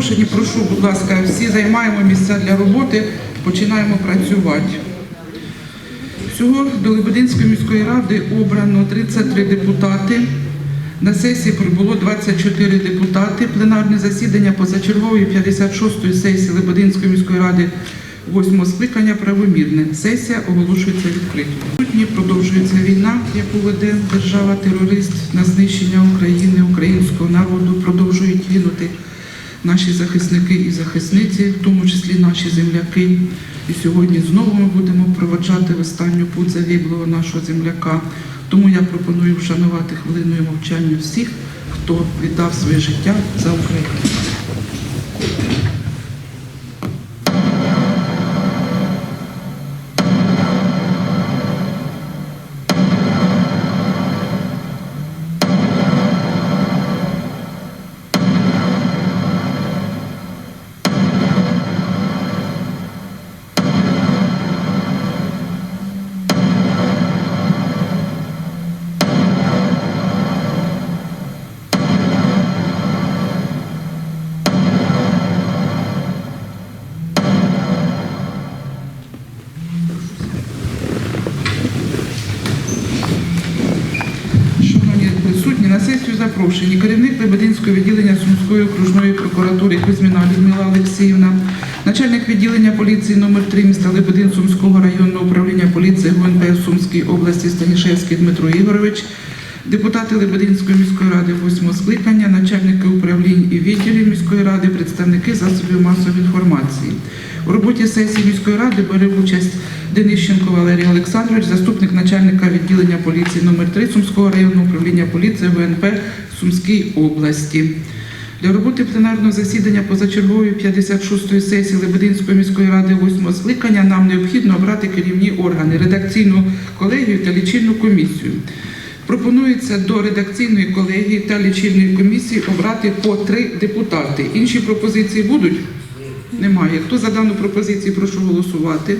запрошені. Прошу, будь ласка, всі займаємо місця для роботи, починаємо працювати. Всього до Лебединської міської ради обрано 33 депутати. На сесії прибуло 24 депутати. Пленарне засідання позачергової 56-ї сесії Лебединської міської ради 8 скликання правомірне. Сесія оголошується відкритою. Сьогодні продовжується війна, яку веде держава-терорист на знищення України, українського народу. Продовжують гинути наші захисники і захисниці, в тому числі наші земляки. І сьогодні знову ми будемо проводжати в останню путь загиблого нашого земляка. Тому я пропоную вшанувати хвилиною мовчання всіх, хто віддав своє життя за Україну. Запрошені керівник Лебединського відділення Сумської окружної прокуратури Кузьміна Людмила Олексіївна, начальник відділення поліції номер 3 міста Лебедин Сумського районного управління поліції ГУНП Сумській області Станішевський Дмитро Ігорович, депутати Лебединської міської ради 8 скликання, начальники управлінь і відділів міської ради, представники засобів масової інформації. У роботі сесії міської ради бере участь Денищенко Валерій Олександрович, заступник начальника відділення поліції номер 3 Сумського районного управління поліції ВНП Сумській області. Для роботи пленарного засідання позачергової 56-ї сесії Лебединської міської ради 8 скликання нам необхідно обрати керівні органи, редакційну колегію та лічильну комісію. Пропонується до редакційної колегії та лічильної комісії обрати по три депутати. Інші пропозиції будуть? Немає. Хто за дану пропозицію, прошу голосувати.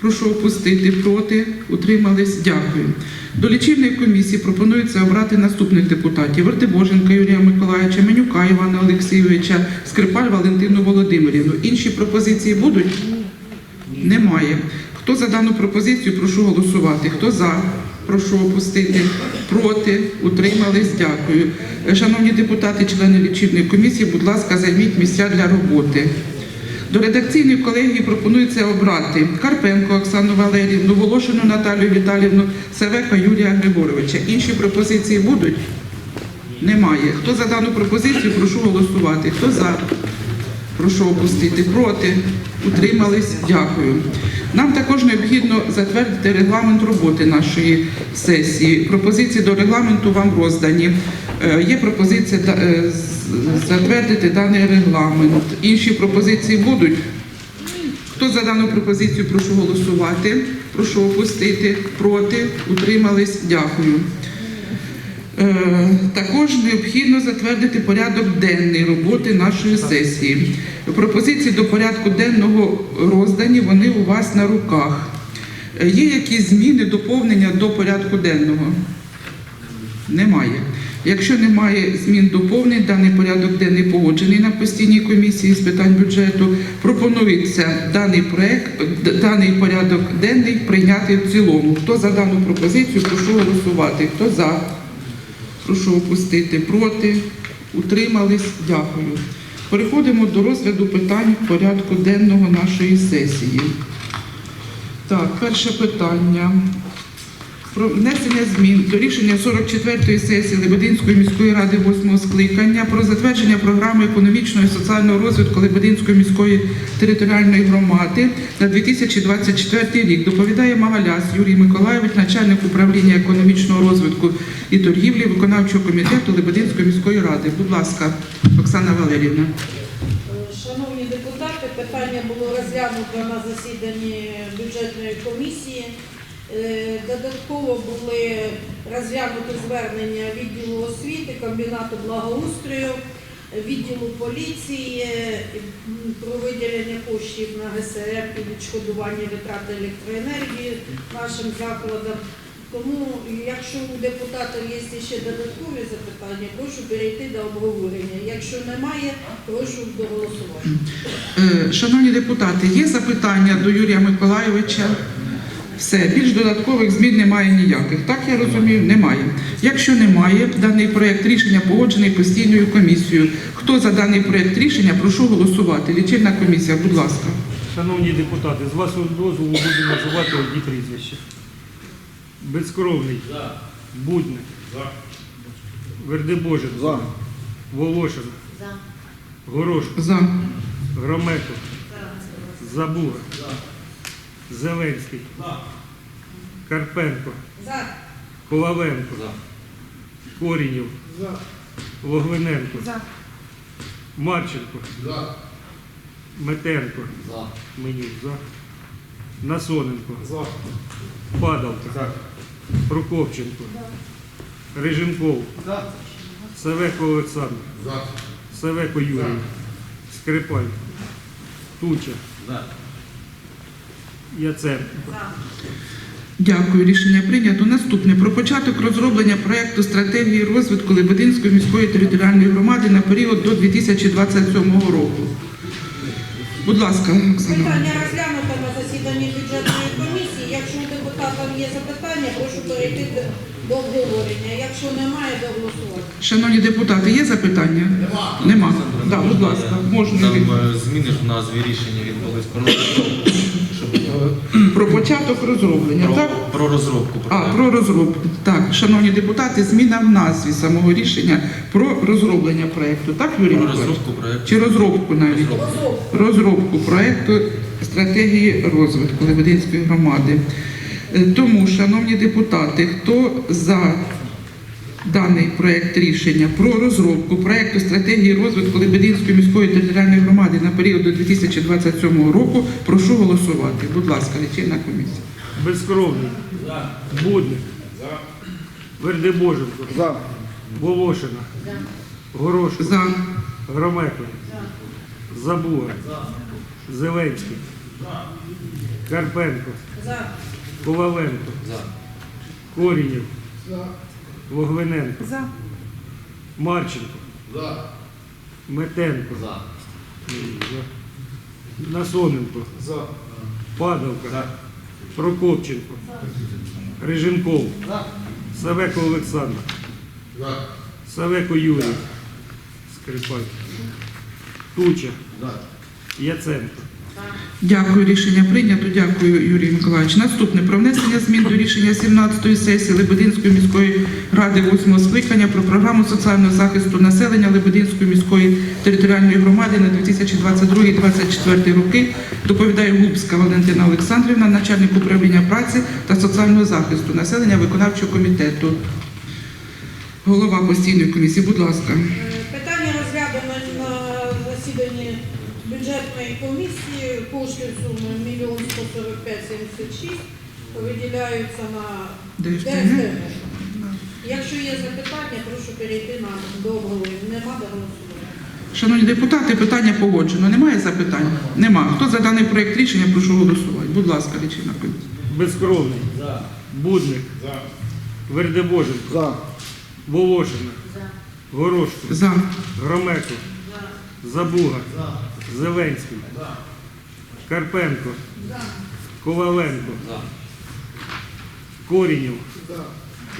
Прошу опустити проти, утримались. Дякую. До лічильної комісії пропонується обрати наступних депутатів: Вертибоженка Юрія Миколаївича, Менюка Івана Олексійовича, Скрипаль Валентину Володимирівну. Інші пропозиції будуть? Немає. Хто за дану пропозицію, прошу голосувати. Хто за? Прошу опустити. Проти, утримались. Дякую. Шановні депутати, члени лічильної комісії, будь ласка, займіть місця для роботи. До редакційної колегії пропонується обрати Карпенко Оксану Валерівну, Волошину Наталію Віталівну, Савека Юрія Григоровича. Інші пропозиції будуть? Немає. Хто за дану пропозицію, прошу голосувати. Хто за? Прошу опустити. Проти? Утримались? Дякую. Нам також необхідно затвердити регламент роботи нашої сесії. Пропозиції до регламенту вам роздані. Е, Є пропозиція е, затвердити даний регламент. Інші пропозиції будуть? Хто за дану пропозицію, прошу голосувати. Прошу опустити. Проти? Утримались? Дякую. Е, Також необхідно затвердити порядок денний роботи нашої сесії. Пропозиції до порядку денного роздані, вони у вас на руках. Е, Є якісь зміни, доповнення до порядку денного? Немає. Якщо немає змін доповнень, даний порядок денний погоджений на постійній комісії з питань бюджету. Пропонується даний проект, даний порядок денний прийняти в цілому. Хто за дану пропозицію, прошу голосувати. Хто за? Прошу опустити проти. Утримались. Дякую. Переходимо до розгляду питань порядку денного нашої сесії. Так, перше питання. Про внесення змін до рішення 44-ї сесії Лебединської міської ради 8 скликання про затвердження програми економічного і соціального розвитку Лебединської міської територіальної громади на 2024 рік. Доповідає Магаляс Юрій Миколаєвич, начальник управління економічного розвитку і торгівлі виконавчого комітету Лебединської міської ради. Будь ласка, Оксана Валерівна. Шановні депутати, питання було розглянуто на засіданні бюджетної комісії. Е, Додатково були розглянуті звернення відділу освіти, комбінату благоустрою, відділу поліції е, про виділення коштів на ГСР і відшкодування витрат електроенергії нашим закладам. Тому, якщо у депутатів є ще додаткові запитання, прошу перейти до обговорення. Якщо немає, прошу до голосування. Е, Шановні депутати, є запитання до Юрія Миколайовича? Все, більш додаткових змін немає ніяких. Так я розумію, немає. Якщо немає, даний проект рішення погоджений постійною комісією. Хто за даний проект рішення, прошу голосувати. Лічильна комісія, будь ласка. Шановні депутати, з вашого дозволу буду називати одні прізвища. Безкровний. Будник. Вердебожин. Волошин. Горошко. За. Грометов. Забуга. Зеленський. Карпенко. За. Коваленко. Корінів. Логвиненко. Марченко. Метенко. Менюк. За. Насоненко. Падалка. Прокопченко. Режимков. Савеко Олександр. Савеко Юрій. Скрипаль. Туча. Яценко. Дякую. Рішення прийнято. Наступне про початок розроблення проекту стратегії розвитку Лебединської міської територіальної громади на період до 2027 року. Будь ласка, Оксана. Питання розглянуто на засіданні бюджетної комісії. Якщо у депутатів є запитання, прошу перейти до обговорення. Якщо немає, до голосування. Шановні депутати, є запитання? Нема. Нема. Да, будь ласка, можна. Там е, зміни ж в назві рішення відбулись про Про початок розроблення, про, так? про розробку. А, про розробку. Так, шановні депутати, зміна в назві самого рішення про розроблення проєкту. Так, Юрій про Миколаївич? розробку проєкту. Чи розробку навіть? Розробку. Розробку проєкту стратегії розвитку Лебединської громади. Е, Тому, шановні депутати, хто за даний проект рішення про розробку проекту стратегії розвитку Лебединської міської територіальної громади на період до 2027 року, прошу голосувати. Будь ласка, лічильна комісія. Безкровний. Будник. Вердебоженко. Волошина. Горошко. За. Грометко. Забуга. Зеленський. Карпенко. За. Коваленко. За. Корінів. Логвиненко. За. Марченко. Метенко. За. За. Насоненко. Падалка. Прокопченко. Режимков. Савеко Олександр. Савеко Юрій. Скрипаль. Туча. Яценко. Дякую, рішення прийнято. Дякую, Юрій Миколаївич. Наступне про внесення змін до рішення 17-ї сесії Лебединської міської ради 8 скликання про програму соціального захисту населення Лебединської міської територіальної громади на 2022-2024 роки. Доповідає Губська Валентина Олександрівна, начальник управління праці та соціального захисту населення виконавчого комітету. Голова постійної комісії, будь ласка. Е, Питання розглядано на засіданні бюджетної комісії. Кошти в сумі 1 145 76 виділяються на. ДФТГ. Якщо є запитання, прошу перейти на до обговорення. Нема до голосування. Шановні депутати, питання погоджено. Немає запитань? Нема. Хто за даний проект рішення, прошу голосувати. Будь ласка, комісія. Безкровний. Будник. Вердебоженко. Волошина. Горошко. За. Грометко. Забуга. Зеленський. Карпенко. Коваленко. Корінів.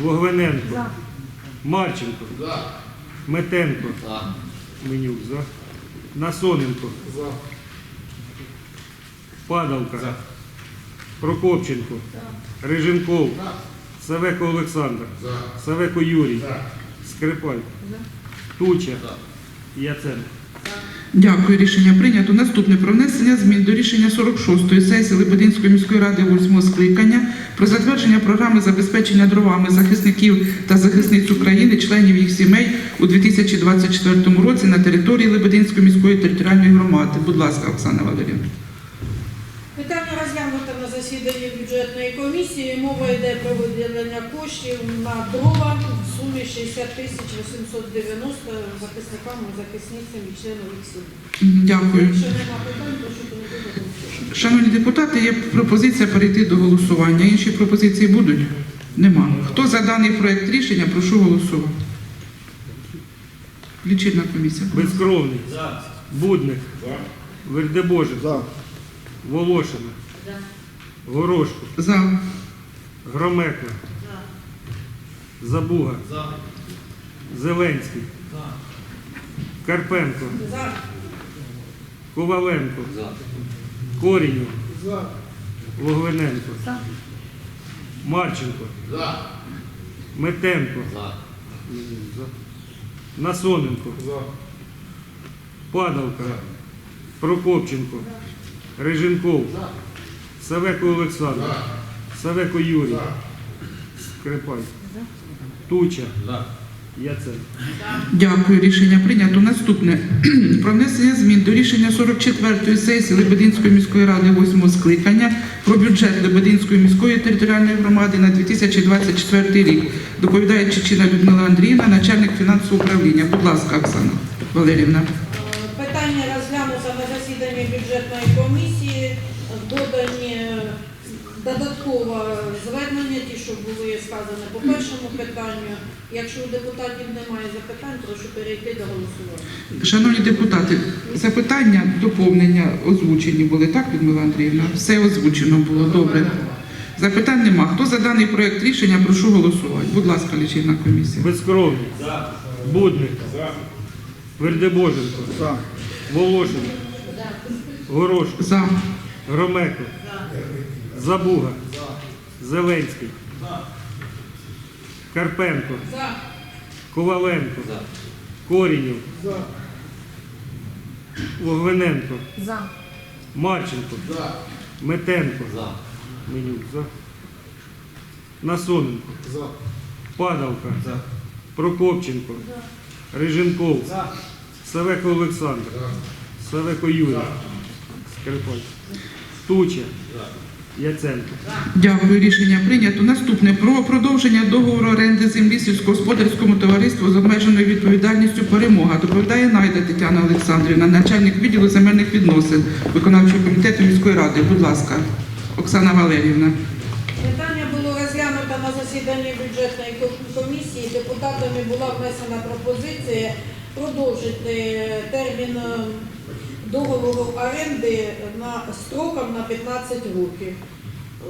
Логвиненко. Марченко. Метенко. Менюк. За. Насоненко. Падалка. Прокопченко. Режимков. Савеко Олександр. Савеко Юрій. Скрипаль. Туча. Яценко. Дякую. Рішення прийнято. Наступне про внесення змін до рішення 46-ї сесії Лебединської міської ради 8 скликання про затвердження програми забезпечення дровами захисників та захисниць України, членів їх сімей у 2024 році на території Лебединської міської територіальної громади. Будь ласка, Оксана Валерівна. Засіданні бюджетної комісії. Мова йде про виділення коштів на дрова в сумі 60 тисяч 890 захисникам, захисницям і членам їх сімей. Дякую. Якщо нема питань, прошу перейти до. Шановні депутати, є пропозиція перейти до голосування. Інші пропозиції будуть? Нема. Хто за даний проект рішення, прошу голосувати. Лічильна комісія. Безкровний. Будник. Вердебожик. Волошина. Горошко. За. Громека. Забуга. Зеленський. Карпенко. За. Коваленко. Корінів. Логвиненко. Марченко. Метенко. Насоненко. Падалка. Прокопченко. Риженков. Савеко Олександр. Савеко Юрій. Скрипаль. Туча. Яцен. Дякую. Рішення прийнято. Наступне. Про внесення змін до рішення 44-ї сесії Лебединської міської ради 8 скликання про бюджет Лебединської міської територіальної громади на 2024 рік. Доповідає Чечина Людмила Андріївна, начальник фінансового управління. Будь ласка, Оксана Валерівна. Е, Питання розглянуто на засіданні бюджетної комісії. Додані е, звернення, ті, що були сказані по першому питанню. Якщо у депутатів немає запитань, прошу перейти до голосування. Шановні депутати, запитання, доповнення озвучені були, так, Людмила Андріївна? Все озвучено було, добре. Запитань нема. Хто за даний проект рішення, прошу голосувати. Будь ласка, лічильна комісія. Безкровний. Будник. Вердебоженко. Волошин. Горошко. За. Громеко. Забуга. Зеленський. Карпенко. За. Коваленко. Корінів. Логвиненко. За. Марченко. Метенко. Менюк. За. Насоненко. Падалка. Прокопченко. Риженков. Савеко Олександр. Савеко Юрій. Скрипаль. Туча. Яценко. Дякую, рішення прийнято. Наступне про продовження договору оренди землі сільськогосподарському товариству з обмеженою відповідальністю перемога. Доповідає Найда Тетяна Олександрівна, начальник відділу земельних відносин виконавчого комітету міської ради. Будь ласка, Оксана Валерівна. Питання було розглянуто на засіданні бюджетної комісії. Депутатами була внесена пропозиція продовжити термін е, договору оренди на строком на 15 років.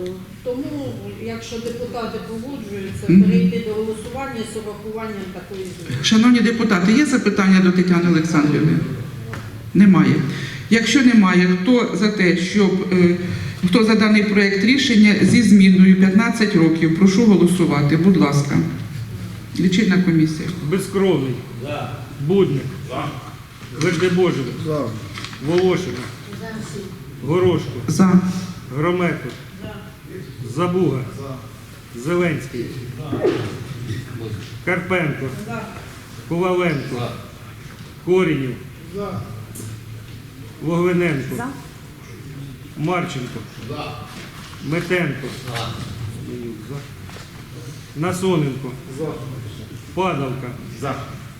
Е, Тому, якщо депутати погоджуються, перейти до голосування з урахуванням такої зміни. Шановні депутати, є запитання до Тетяни Олександрівни? Немає. Якщо немає, хто за те, щоб е, хто за даний проект рішення зі зміною 15 років, прошу голосувати. Будь ласка. Лічильна комісія. Безкровний. Будник. Вердебожин. Волошина. Горошко. За. Громеко. Забуга. Зеленський. Карпенко. За. Коваленко. Корінів. Логвиненко. Марченко. Метенко. За. Насоненко. Падалка.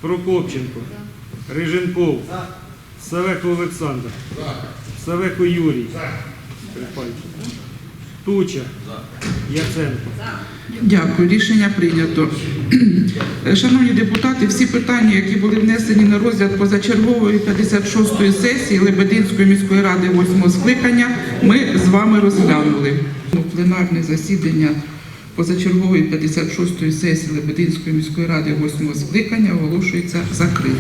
Прокопченко. Риженков. Савеко Олександр. Савеко Юрій. Скрипальчик. Туча. Яценко. Дякую, рішення прийнято. Шановні депутати, всі питання, які були внесені на розгляд позачергової 56-ї сесії Лебединської міської ради 8 скликання, ми з вами розглянули. Пленарне засідання позачергової 56-ї сесії Лебединської міської ради 8 скликання оголошується закритим.